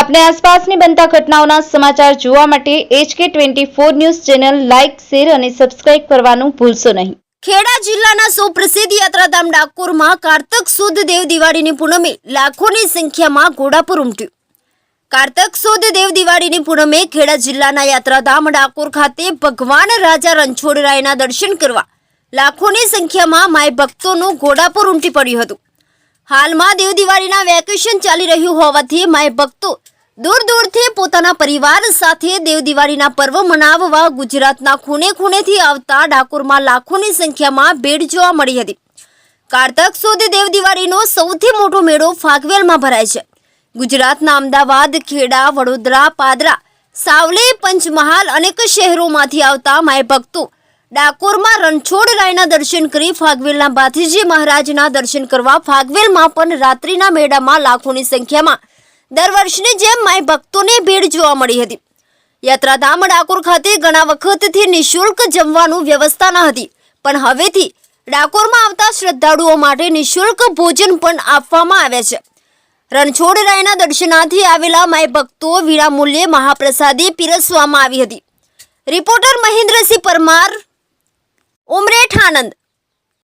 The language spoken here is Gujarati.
આપણે આસપાસની બનતા ઘટનાઓના સમાચાર જોવા માટે HK twenty four news channel like, share અને સબસ્ક્રાઇબ કરવાનું ભૂલશો નહીં. ખેડા જિલ્લાના સુપ્રસિદ્ધ યાત્રાધામ ડાકોરમાં કારતક સુદ દેવ દિવાળીની પૂનમે લાખોની સંખ્યામાં ઘોડાપુર ઉમટ્યું. કારતક સુદ દેવ દિવાળીની પૂનમે ખેડા જિલ્લાના યાત્રાધામ ડાકોર ખાતે ભગવાન રાજા રણછોડરાયના દર્શન કરવા લાખોની સંખ્યામાં માય ભક્તોનું ઘોડાપુર ઉમટી પડ્યું હતું. હાલમાં દેવ દિવાળીના વેકેશન ચાલી રહ્યું હોવાથી માય ભક્તો દૂર દૂરથી પોતાના પરિવાર સાથે દેવ દિવાળીના પર્વ મનાવવા ગુજરાતના ખૂણે ખૂણેથી આવતા ડાકોરમાં લાખોની સંખ્યામાં ભીડ જોવા મળી હતી. કારતક સુદ દેવ દિવાળીનો સૌથી મોટો મેળો ફાગવેલમાં ભરાય છે. ગુજરાતના અમદાવાદ, ખેડા, વડોદરા, પાદરા, સાવલી, પંચમહાલ અનેક શહેરોમાંથી આવતા માય ભક્તો ડાકોરમાં રણછોડરાયના દર્શન કરી ફાગવેલના ભાથીજી મહારાજના દર્શન કરવા ફાગવેલમાં પણ રાત્રિના મેળામાં લાખોની સંખ્યામાં દર વર્ષની જેમ માય ભક્તોની ભીડ જોવા મળી હતી. યાત્રાધામ ડાકોર ખાતે ઘણા વખતથી નિઃશુલ્ક જમવાનું વ્યવસ્થા ન હતી, પણ હવેથી ડાકોરમાં આવતા શ્રદ્ધાળુઓ માટે નિઃશુલ્ક ભોજન પણ આપવામાં આવે છે. રણછોડ રાયના દર્શનાથી આવેલા માય ભક્તો વિના મૂલ્યે મહાપ્રસાદી પીરસવામાં આવી હતી. રિપોર્ટર મહેન્દ્રસિંહ પરમાર ઉમરેઠ આનંદ.